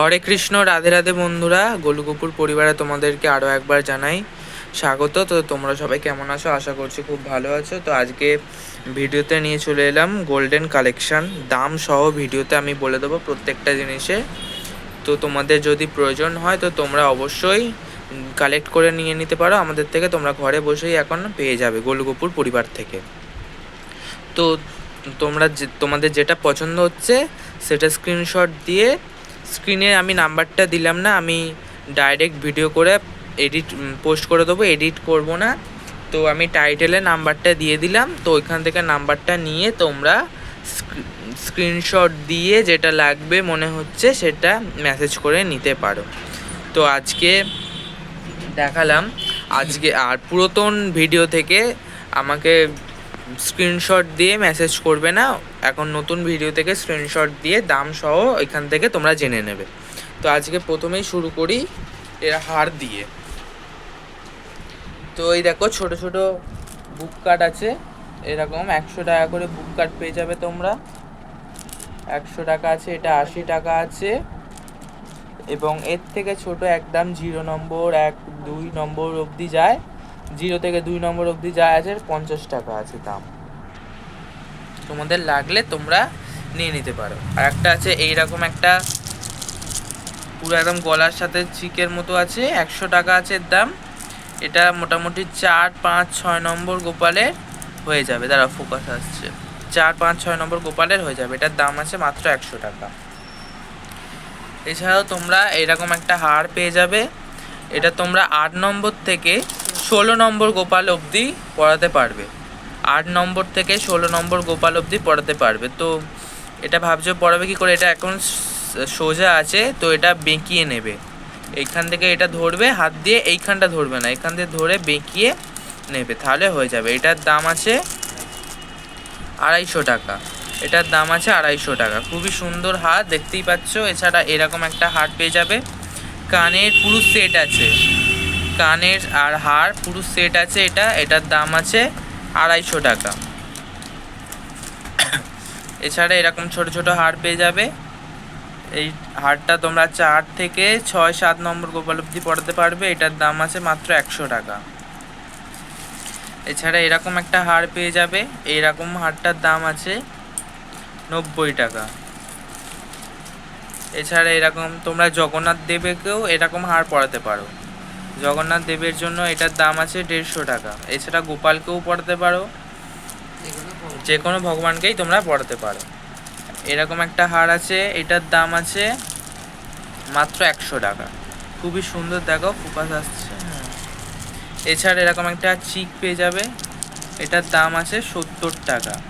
হরে কৃষ্ণ, রাধে রাধে বন্ধুরা। গোলুকুপুর পরিবারে তোমাদেরকে আরও একবার জানাই স্বাগত। তো তোমরা সবাই কেমন আছো? আশা করছি খুব ভালো আছো। তো আজকে ভিডিওতে নিয়ে চলে এলাম গোল্ডেন কালেকশান দাম সহ ভিডিওতে আমি বলে দেবো প্রত্যেকটা জিনিসে। তো তোমাদের যদি প্রয়োজন হয়, তো তোমরা অবশ্যই কালেক্ট করে নিয়ে নিতে পারো। আমাদের থেকে তোমরা ঘরে বসেই এখন পেয়ে যাবে গোলুকুপুর পরিবার থেকে। তো তোমরা যে, তোমাদের যেটা পছন্দ হচ্ছে, সেটা স্ক্রিনশট দিয়ে স্ক্রিনে আমি নাম্বারটা দিলাম না, আমি ডাইরেক্ট ভিডিও করে এডিট পোস্ট করে দেবো এডিট করব না। তো আমি টাইটেলে নাম্বারটা দিয়ে দিলাম, তো ওইখান থেকে নাম্বারটা নিয়ে তোমরা স্ক্রিনশট দিয়ে যেটা লাগবে মনে হচ্ছে সেটা মেসেজ করে নিতে পারো। তো আজকে দেখালাম, আজকে আর পুরাতন ভিডিও থেকে আমাকে স্ক্রিনশট দিয়ে মেসেজ করবে না। এখন নতুন ভিডিও থেকে স্ক্রিনশট দিয়ে দাম সহ এখান থেকে তোমরা জেনে নেবে। তো আজকে প্রথমেই শুরু করি এর হার দিয়ে। তো এই দেখো ছোট ছোট বুক কার্ড আছে। এরকম একশো টাকা করে বুক কার্ড পেয়ে যাবে তোমরা। একশো টাকা আছে, এটা আশি টাকা আছে। এবং এর থেকে ছোট একদম জিরো নম্বর এক, দুই নম্বর অবধি যায়। জিরো থেকে দুই নম্বর অবধি যা আছে, পঞ্চাশ টাকা আছে দাম। তোমাদের লাগলে তোমরা নিয়ে নিতে পারো। আর একটা আছে, এইরকম একটা পুরো একদম গলার সাথে চিকের মতো আছে, একশো টাকা আছে এর দাম। এটা মোটামুটি চার, পাঁচ, ছয় নম্বর গোপালের হয়ে যাবে। দাঁড়া ফোকাস আসছে। চার, পাঁচ, ছয় নম্বর গোপালের হয়ে যাবে। এটার দাম আছে মাত্র একশো টাকা। এছাড়াও তোমরা এরকম একটা হার পেয়ে যাবে। এটা তোমরা আট নম্বর থেকে ষোলো নম্বর গোপাল অবধি পড়াতে পারবে। আট নম্বর থেকে ষোলো নম্বর গোপাল অবধি পড়াতে পারবে। তো এটা ভাবছ পড়াবে কি করে? এটা এখন সোজা আছে, তো এটা বেঁকিয়ে নেবে। এইখান থেকে এটা ধরবে, হাত দিয়ে এইখানটা ধরবে না। এখান থেকে ধরে বেঁকিয়ে নেবে, তাহলে হয়ে যাবে। এটার দাম আছে আড়াইশো টাকা। এটার দাম আছে আড়াইশো টাকা। খুবই সুন্দর হার দেখতেই পাচ্ছ। এছাড়া এরকম একটা হার পেয়ে যাবে। কানের পুরো সেট আছে। কানের আর হার, পুরো সেট আছে এটা, এটার দাম আছে আড়াইশো টাকা। এছাড়া এরকম ছোট ছোট হার পেয়ে যাবে। এই হারটা তোমরা চার থেকে ছয়, সাত নম্বর গোপাল অব্দি পড়াতে পারবে, এটার দাম আছে মাত্র একশো টাকা। এছাড়া এরকম একটা হার পেয়ে যাবে এইরকম হারটার দাম আছে নব্বই টাকা। এছাড়া এরকম তোমরা জগন্নাথ দেবেকেও এরকম হার পরাতে পারো। জগন্নাথ দেবের জন্য এটার দাম আছে দেড়শো টাকা। এছাড়া গোপালকেও পড়াতে পারো। যে কোনো ভগবানকেই তোমরা পড়াতে পারো। এরকম একটা হার আছে, এটার দাম আছে মাত্র একশো টাকা। খুবই সুন্দর দেখো ফোকাস আসছে। এছাড়া এরকম একটা চিক পেয়ে যাবে। এটার দাম আছে সত্তর টাকা।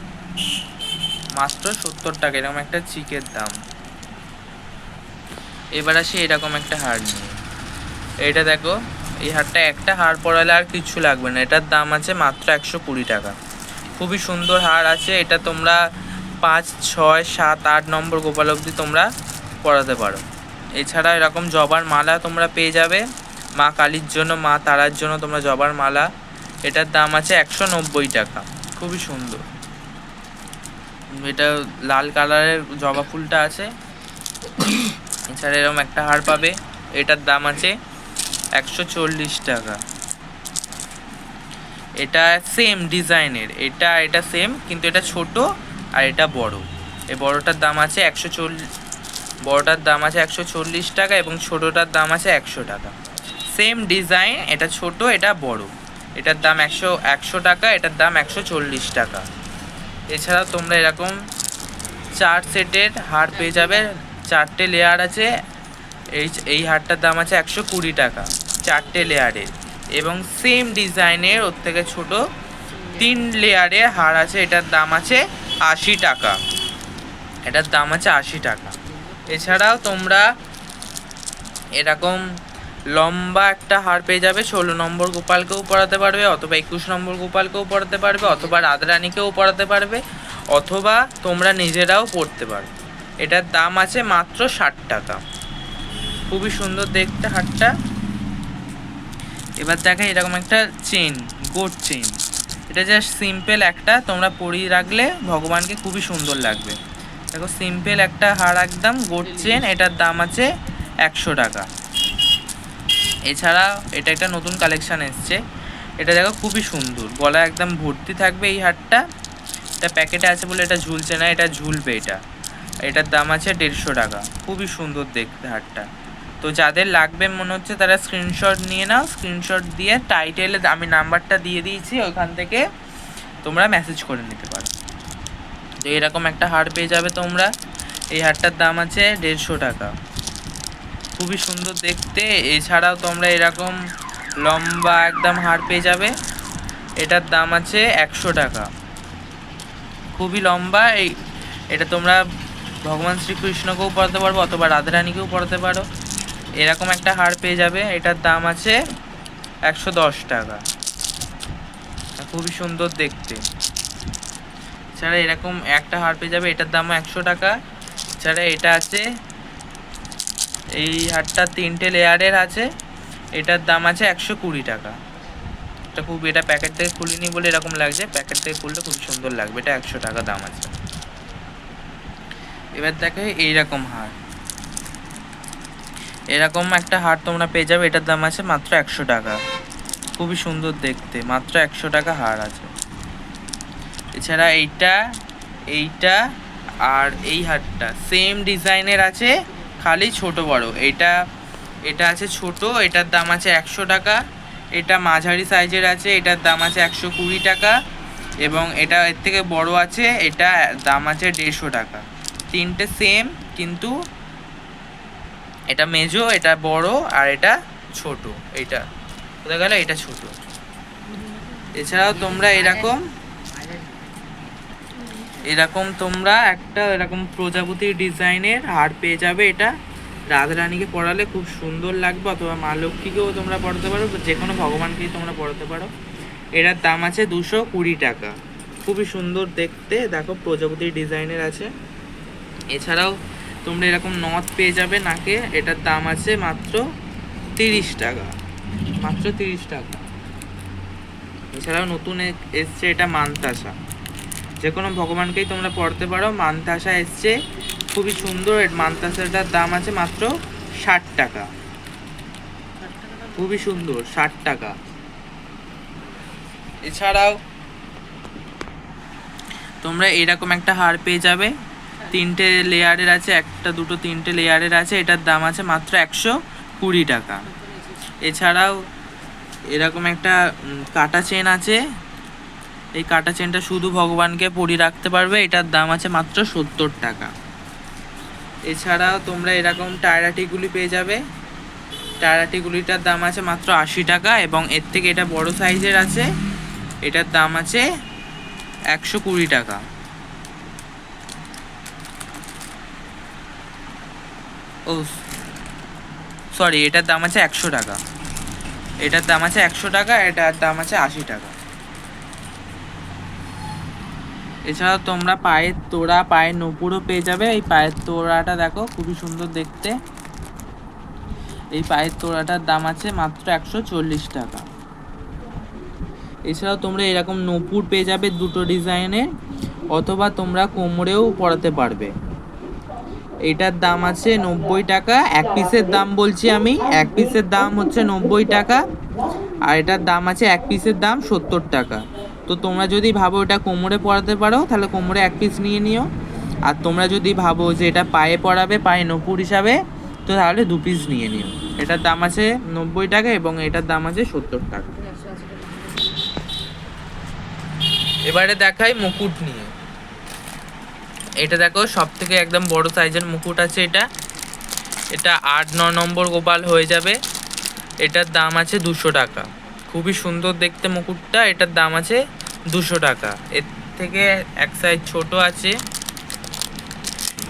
মাত্র সত্তর টাকা, এরকম একটা চিকের দাম। এবার আসি এরকম একটা হার নিয়ে। এটা দেখো, এই হারটা একটা হার পরালে আর কিছু লাগবে না। এটার দাম আছে মাত্র একশো কুড়ি টাকা। খুবই সুন্দর হার আছে, এটা তোমরা পাঁচ, ছয়, সাত, আট নম্বর গোপাল অবধি তোমরা পরাতে পারো। এছাড়া এরকম জবার মালা তোমরা পেয়ে যাবে। মা কালীর জন্য, মা তারার জন্য তোমরা জবার মালা। এটার দাম আছে একশো নব্বই টাকা। খুবই সুন্দর। এটা লাল কালারের জবা ফুলটা আছে। এছাড়া এরকম একটা হার পাবে। এটার দাম আছে একশো চল্লিশ টাকা। এটা সেম ডিজাইনের এটা এটা সেম কিন্তু এটা ছোট আর এটা বড়। এই বড়টার দাম আছে একশো চল্লিশ বড়টার দাম আছে একশো চল্লিশ টাকা এবং ছোটোটার দাম আছে একশো টাকা। সেম ডিজাইন এটা ছোট, এটা বড়। এটার দাম একশো একশো টাকা, এটার দাম একশো চল্লিশ টাকা। এছাড়াও তোমরা এরকম চার সেটের হার পেয়ে যাবে। চারটে লেয়ার আছে এই এই হারটার দাম আছে একশো কুড়ি টাকা, চারটে লেয়ারের এবং সেম ডিজাইনের ওর থেকে ছোট তিন লেয়ারের হার আছে, এটার দাম আছে আশি টাকা। এটার দাম আছে আশি টাকা। এছাড়াও তোমরা এরকম লম্বা একটা হার পেয়ে যাবে, ষোলো নম্বর গোপালকেও পড়াতে পারবে, অথবা একুশ নম্বর গোপালকেও পড়াতে পারবে, অথবা রাধারানীকেও পড়াতে পারবে, অথবা তোমরা নিজেরাও পড়তে পারো এটার দাম আছে মাত্র ষাট টাকা। খুবই সুন্দর দেখতে হারটা এবার দেখা এরকম একটা চেন গোট চেন এটা জাস্ট সিম্পল একটা, তোমরা পরিয়ে রাখলে ভগবানকে খুবই সুন্দর লাগবে। দেখো সিম্পল একটা হার একদম গোট চেন এটার দাম আছে একশো টাকা। এছাড়া এটা একটা নতুন কালেকশান এসছে। এটা দেখো, খুবই সুন্দর। গলা একদম ভর্তি থাকবে এই হারটা। এটা প্যাকেটে আছে বলে এটা ঝুলছে না, এটা ঝুলবে এটা। এটার দাম আছে দেড়শো টাকা। খুবই সুন্দর দেখতে হারটা। তো যাদের লাগবে মনে হচ্ছে তারা স্ক্রিনশট নিয়ে নাও স্ক্রিনশট দিয়ে টাইটেলে আমি নাম্বারটা দিয়ে দিয়েছি ওইখান থেকে তোমরা মেসেজ করে নিতে পারো। তো এরকম একটা হার পেয়ে যাবে তোমরা। এই হারটার দাম আছে দেড়শো টাকা। খুবই সুন্দর দেখতে। এছাড়াও তোমরা এরকম লম্বা একদম হার পেয়ে যাবে। এটার দাম আছে একশো টাকা। খুবই লম্বা। এই এটা তোমরা ভগবান শ্রীকৃষ্ণকেও পড়াতে পারব অথবা রাধারানীকেও পড়াতে পারো। এরকম একটা হার পেয়ে যাবে। এটার দাম আছে একশো দশ টাকা। খুবই সুন্দর দেখতে। এছাড়া এরকম একটা হার পেয়ে যাবে, এটার দামও একশো টাকা। এছাড়া এটা আছে, এই হারটা তিনটে লেয়ারের আছে, এটার দাম আছে একশো কুড়ি টাকা। এটা খুব, এটা প্যাকেট থেকে খুলিনি বলে এরকম লাগছে, প্যাকেট থেকে খুললে খুব সুন্দর লাগবে, এটা একশো টাকা দাম আছে। এবার দেখে এইরকম হার। এরকম একটা হার তোমরা পেয়ে যাবে, এটার দাম আছে মাত্র একশো টাকা। খুবই সুন্দর দেখতে, মাত্র একশো টাকা হার আছে। এছাড়া এইটা এইটা আর এই হারটা সেম ডিজাইনের আছে, খালি ছোট বড়। এটা এটা আছে ছোট, এটার দাম আছে একশো টাকা। এটা মাঝারি সাইজের আছে, এটার দাম আছে একশো কুড়ি টাকা। এবং এটা এর থেকে বড় আছে, এটা দাম আছে দেড়শো টাকা। তিনটে সেম কিন্তু এটা মেজো, এটা বড় আর এটা ছোট। এটা কোথায় গেল? এটা ছোট। এছাড়াও তোমরা এরকম এরকম তোমরা একটা এরকম প্রজাপতির ডিজাইনের হার পেয়ে যাবে। এটা রাধারানীকে পড়ালে খুব সুন্দর লাগবে অথবা মা লক্ষ্মীকেও তোমরা পড়াতে পারো যে কোনো ভগবানকেই তোমরা পড়াতে পারো। এটার দাম আছে দুশো কুড়ি টাকা। খুবই সুন্দর দেখতে। দেখো প্রজাপতির ডিজাইনের আছে। এছাড়াও তোমরা এরকম নথ পেয়ে যাবে নাকে, এটার দাম আছে মাত্র তিরিশ টাকা। মাত্র তিরিশ টাকা। এছাড়াও নতুন এসছে এটা মানতাসা। যে কোনো ভগবানকেই তোমরা পড়তে পারো, মানতাসা এসছে, খুবই সুন্দর মানতাসাটার দাম আছে মাত্র ষাট টাকা। খুবই সুন্দর, ষাট টাকা। এছাড়াও তোমরা এরকম একটা হার পেয়ে যাবে। তিনটে লেয়ারের আছে, একটা, দুটো, তিনটে লেয়ারের আছে, এটার দাম আছে মাত্র একশো কুড়ি টাকা। এছাড়াও এরকম একটা কাটা চেন আছে। এই কাটা চেনটা শুধু ভগবানকে পরিয়ে রাখতে পারবে, এটার দাম আছে মাত্র সত্তর টাকা। এছাড়াও তোমরা এরকম টায়রাটিগুলি পেয়ে যাবে। টায়রাটিগুলিটার দাম আছে মাত্র আশি টাকা এবং এর থেকে এটা বড় সাইজের আছে, এটার দাম আছে একশো কুড়ি টাকা। ও সরি এটার দাম আছে একশো টাকা। এটার দাম আছে একশো টাকা, এটার দাম আছে আশি টাকা। এছাড়াও তোমরা পায়ের তোড়া, পায়ের নপুরও পেয়ে যাবে। এই পায়ের তোড়াটা দেখো, খুবই সুন্দর দেখতে। এই পায়ের তোড়াটার দাম আছে মাত্র একশো চল্লিশ টাকা। এছাড়াও তোমরা এরকম নপুর পেয়ে যাবে দুটো ডিজাইনের, অথবা তোমরা কোমরেও পরাতে পারবে। এটার দাম আছে নব্বই টাকা। এক পিসের দাম বলছি আমি। এক পিসের দাম হচ্ছে নব্বই টাকা। আর এটার দাম আছে এক পিসের দাম সত্তর টাকা। তো তোমরা যদি ভাবো এটা কোমরে পরাতে পারো, তাহলে কোমরে এক পিস নিয়ে নিও। আর তোমরা যদি ভাবো যে এটা পায়ে পরাবে, পায়ে নপুর হিসাবে, তো তাহলে দু পিস নিয়ে নিও। এটার দাম আছে নব্বই টাকা এবং এটার দাম আছে সত্তর টাকা। এবারে দেখাই মুকুট নিয়ে। এটা দেখো সব থেকে একদম বড় সাইজের মুকুট আছে এটা। এটা আট, ন নম্বর গোপাল হয়ে যাবে। এটার দাম আছে দুশো টাকা। খুবই সুন্দর দেখতে মুকুটটা, এটার দাম আছে দুশো টাকা। এর থেকে এক সাইজ ছোট আছে।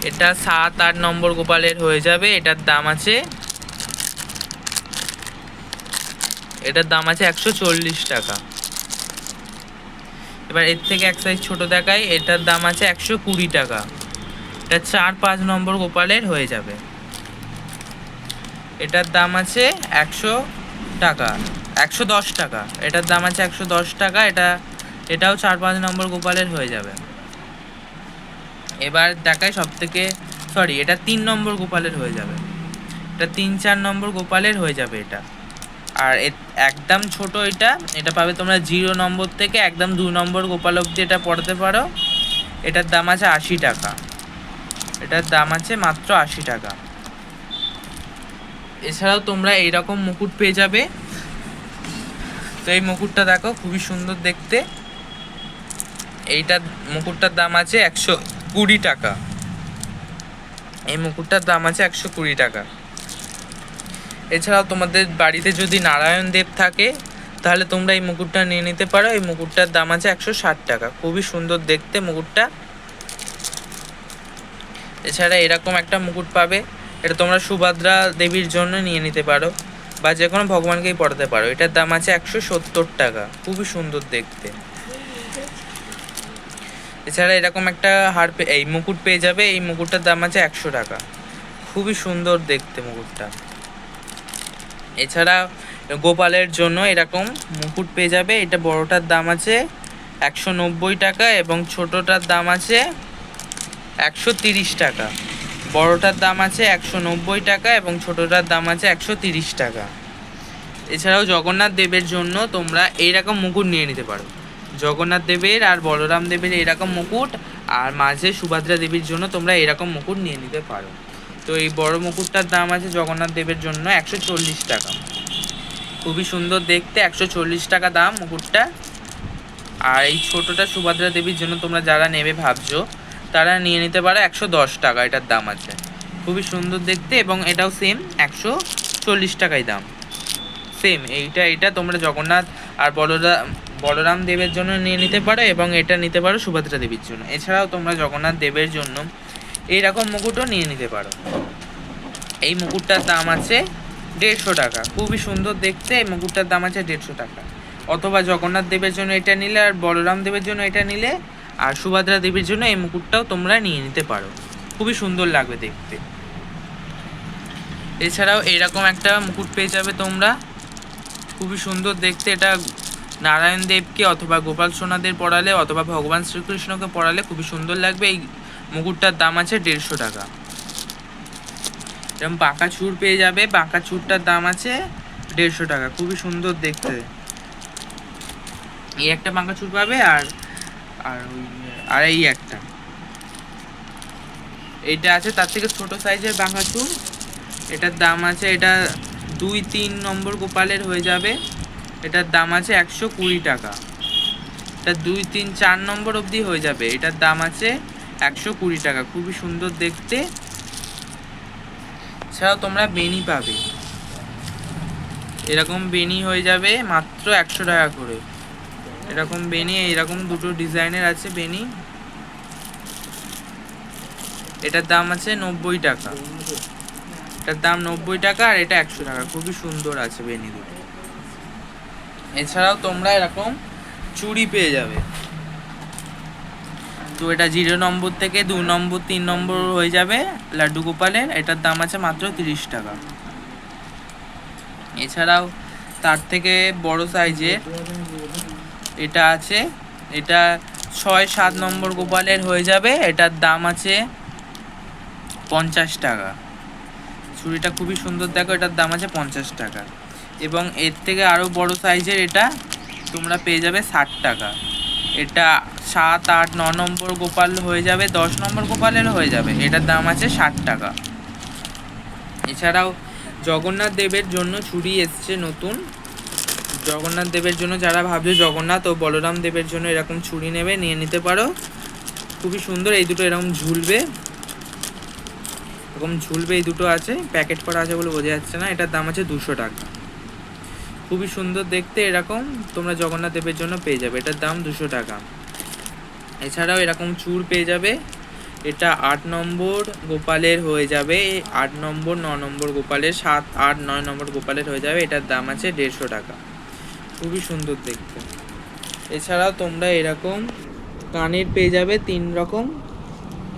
এটা সাত, আট নম্বর গোপালের হয়ে যাবে। এটার দাম আছে, এটার দাম আছে একশো চল্লিশ টাকা। এবার এর থেকে এক সাইজ ছোটো দেখাই, এটার দাম আছে একশো কুড়ি টাকা। এটা চার পাঁচ নম্বর গোপালের হয়ে যাবে। এটার দাম আছে একশো টাকা, একশো দশ টাকা। এটার দাম আছে একশো দশ টাকা, এটা, এটাও চার পাঁচ নম্বর গোপালের হয়ে যাবে। এবার দেখায় সব থেকে সরি এটা তিন নম্বর গোপালের হয়ে যাবে। এটা তিন চার নম্বর গোপালের হয়ে যাবে এটা। আর একদম ছোট এটা। এটা পাবে তোমরা জিরো নম্বর থেকে একদম দু নম্বর গোপাল অবধি এটা পড়তে পারো। এটার দাম আছে আশি টাকা। এটার দাম আছে মাত্র আশি টাকা। এছাড়াও তোমরা এইরকম মুকুট পেয়ে যাবে। তো এই মুকুটটা দেখো, খুবই সুন্দর দেখতে। এইটার মুকুটটার দাম আছে একশো কুড়ি টাকা। এই মুকুটটার দাম আছে একশো কুড়ি টাকা। এছাড়াও তোমাদের বাড়িতে যদি নারায়ণ দেব থাকে, তাহলে তোমরা এই মুকুটটা নিয়ে নিতে পারো। এই মুকুটটার দাম আছে একশো ষাট টাকা। খুবই সুন্দর দেখতে মুকুটটা। এছাড়া এরকম একটা মুকুট পাবে। এটা তোমরা সুভদ্রা দেবীর জন্য নিয়ে নিতে পারো বা যে কোনো ভগবানকেই পড়াতে পারো। এটার দাম আছে একশো সত্তর টাকা। খুবই সুন্দর দেখতে। এছাড়া এরকম একটা হার এই মুকুট পেয়ে যাবে। এই মুকুটটার দাম আছে একশো টাকা। খুবই সুন্দর দেখতে মুকুটটা। এছাড়া গোপালের জন্য এরকম মুকুট পেয়ে যাবে। এটা বড়টার দাম আছে একশো নব্বই টাকা এবং ছোটোটার দাম আছে একশো তিরিশ টাকা। বড়টার দাম আছে একশো নব্বই টাকা এবং ছোটোটার দাম আছে একশো তিরিশ টাকা। এছাড়াও জগন্নাথ দেবের জন্য তোমরা এইরকম মুকুট নিয়ে নিতে পারো। জগন্নাথ দেবের আর বলরাম দেবের এরকম মুকুট আর মাঝে সুভদ্রা দেবীর জন্য তোমরা এরকম মুকুট নিয়ে নিতে পারো। তো এই বড় মুকুটটার দাম আছে জগন্নাথ দেবের জন্য একশো চল্লিশ টাকা। খুবই সুন্দর দেখতে, একশো চল্লিশ টাকা দাম মুকুটটা। আর এই ছোটোটা সুভদ্রা দেবীর জন্য তোমরা যারা নেবে ভাবছ, তারা নিয়ে নিতে পারো একশো দশ টাকা এটার দাম আছে। খুবই সুন্দর দেখতে এবং এটাও সেম একশো চল্লিশ টাকাই দাম। সেম এইটা এটা তোমরা জগন্নাথ আর বলরাম বলরাম দেবের জন্য নিয়ে নিতে পারো এবং এটা নিতে পারো সুভদ্রা দেবীর জন্য। এছাড়াও তোমরা জগন্নাথ দেবের জন্য এইরকম মুকুটও নিয়ে নিতে পারো। এই মুকুটটার দাম আছে দেড়শো টাকা। খুবই সুন্দর দেখতে এই মুকুটটার দাম আছে দেড়শো টাকা। অথবা জগন্নাথ দেবের জন্য এটা নিলে আর বলরাম দেবের জন্য এটা নিলে আর সুভদ্রা দেবীর জন্য এই মুকুটটাও তোমরা নিয়ে নিতে পারো। খুবই সুন্দর লাগবে দেখতে। এছাড়াও এরকম একটা মুকুট পেয়ে যাবে তোমরা। খুবই সুন্দর দেখতে। এটা নারায়ণ দেবকে অথবা গোপাল সোনাদের পড়ালে অথবা ভগবান শ্রীকৃষ্ণকে পড়ালে খুবই সুন্দর লাগবে। এই মুকুটটার দাম আছে দেড়শো টাকা। এরকম বাঁকা চুর পেয়ে যাবে, বাঁকা চুরটার দাম আছে দেড়শো টাকা। খুবই সুন্দর দেখতে। এই একটা বাঁকা চুর পাবে আর আর ওই, আর এই একটা। এইটা আছে, তার থেকে ছোট সাইজের বাঁকা চুর। এটার দাম আছে, এটা দুই তিন নম্বর গোপালের হয়ে যাবে। এটার দাম আছে একশো কুড়ি টাকা। এটা দুই তিন চার নম্বর অবধি হয়ে যাবে। এটার দাম আছে একশো কুড়ি টাকা, খুবই সুন্দর দেখতে। এছাড়াও তোমরা বেনি পাবে। এরকম বেনি হয়ে যাবে মাত্র একশো টাকা করে। এরকম বেনি এরকম দুটো ডিজাইনের আছে বেনি এটার দাম আছে নব্বই টাকা। এটার দাম নব্বই টাকা আর এটা একশো টাকা। খুবই সুন্দর আছে বেনি দুটো। এছাড়াও তোমরা এরকম চুড়ি পেয়ে যাবে। তো এটা জিরো নম্বর থেকে দু নম্বর, তিন নম্বর হয়ে যাবে লাড্ডু গোপালের। এটার দাম আছে মাত্র তিরিশ টাকা। এছাড়াও তার থেকে বড় সাইজের এটা আছে, এটা ছয় সাত নম্বর গোপালের হয়ে যাবে। এটার দাম আছে পঞ্চাশ টাকা। ছুরিটা খুবই সুন্দর, দেখো এটার দাম আছে পঞ্চাশ টাকা। এবং এর থেকে আরও বড় সাইজের এটা তোমরা পেয়ে যাবে ষাট টাকা। এটা সাত আট ন নম্বর গোপাল হয়ে যাবে, দশ নম্বর গোপালের হয়ে যাবে। এটার দাম আছে ষাট টাকা। এছাড়াও জগন্নাথ দেবের জন্য ছুরি এসছে নতুন। জগন্নাথ দেবের জন্য যারা ভাবছে জগন্নাথ ও বলরাম দেবের জন্য এরকম ছুরি নেবে, নিয়ে নিতে পারো। খুবই সুন্দর, এই দুটো এরকম ঝুলবে। এরকম ঝুলবে, এই দুটো আছে। প্যাকেট করা আছে বলে বোঝা যাচ্ছে না, এটার দাম আছে দুশো টাকা। খুবই সুন্দর দেখতে এরকম, তোমরা জগন্নাথ দেবের জন্য পেয়ে যাবে। এটার দাম দুশো টাকা। এছাড়াও এরকম চুর পেয়ে যাবে। এটা আট নম্বর গোপালের হয়ে যাবে। আট নম্বর, ন নম্বর গোপালের, সাত, আট, নয় নম্বর গোপালের হয়ে যাবে। এটার দাম আছে দেড়শো টাকা। খুবই সুন্দর দেখতে। এছাড়াও তোমরা এরকম কানের পেয়ে যাবে তিন রকম।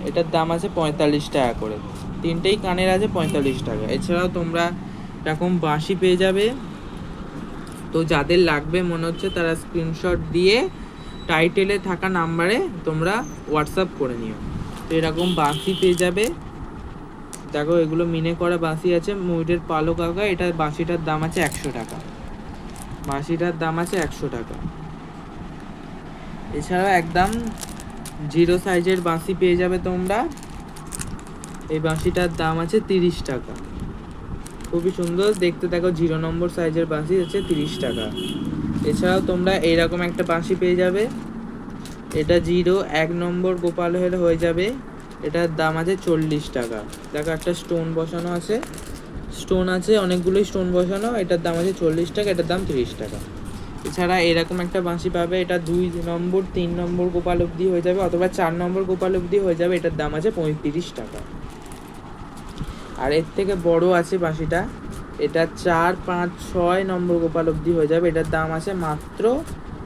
এটার দাম আছে পঁয়তাল্লিশ টাকা করে। তিনটেই কানের আছে পঁয়তাল্লিশ টাকা। এছাড়াও তোমরা এরকম বাঁশি পেয়ে যাবে। তো যাদের লাগবে, মনে হচ্ছে তারা স্ক্রিনশট দিয়ে টাইটেলে থাকা নাম্বারে তোমরা হোয়াটসঅ্যাপ করে নিও। তো এরকম বাঁশি পেয়ে যাবে। দেখো, এগুলো মিনে করা বাঁশি আছে। ময়ূরের পালক আঁকা, এটা বাঁশিটার দাম আছে একশো টাকা। বাঁশিটার দাম আছে একশো টাকা। এছাড়াও একদম জিরো সাইজের বাঁশি পেয়ে যাবে তোমরা। এই বাঁশিটার দাম আছে তিরিশ টাকা। খুবই সুন্দর। দেখতে দেখো, জিরো নম্বর সাইজের বাঁশি হচ্ছে তিরিশ টাকা। এছাড়াও তোমরা এইরকম একটা বাঁশি পেয়ে যাবে। এটা জিরো, এক নম্বর গোপাল হলে হয়ে যাবে। এটার দাম আছে চল্লিশ টাকা। দেখো, একটা স্টোন বসানো আছে। স্টোন আছে অনেকগুলোই স্টোন বসানো। এটার দাম আছে চল্লিশ টাকা, এটার দাম তিরিশ টাকা। এছাড়া এরকম একটা বাঁশি পাবে। এটা দুই নম্বর, তিন নম্বর গোপাল অবধি হয়ে যাবে, অথবা চার নম্বর গোপাল অবধি হয়ে যাবে। এটার দাম আছে পঁয়ত্রিশ টাকা। আর এর থেকে বড় আছে বাঁশিটা এটা চার পাঁচ ছয় নম্বর গোপাল অবধি হয়ে যাবে। এটার দাম আছে মাত্র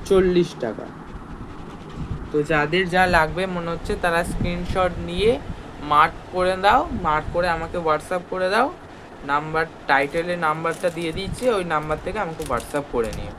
চল্লিশ টাকা। তো যাদের যা লাগবে মনে হচ্ছে তারা স্ক্রিনশট নিয়ে মার্ক করে দাও। মার্ক করে আমাকে হোয়াটসঅ্যাপ করে দাও। নাম্বার টাইটেলের নাম্বারটা দিয়ে দিচ্ছি। ওই নাম্বার থেকে আমাকে হোয়াটসঅ্যাপ করে নিও।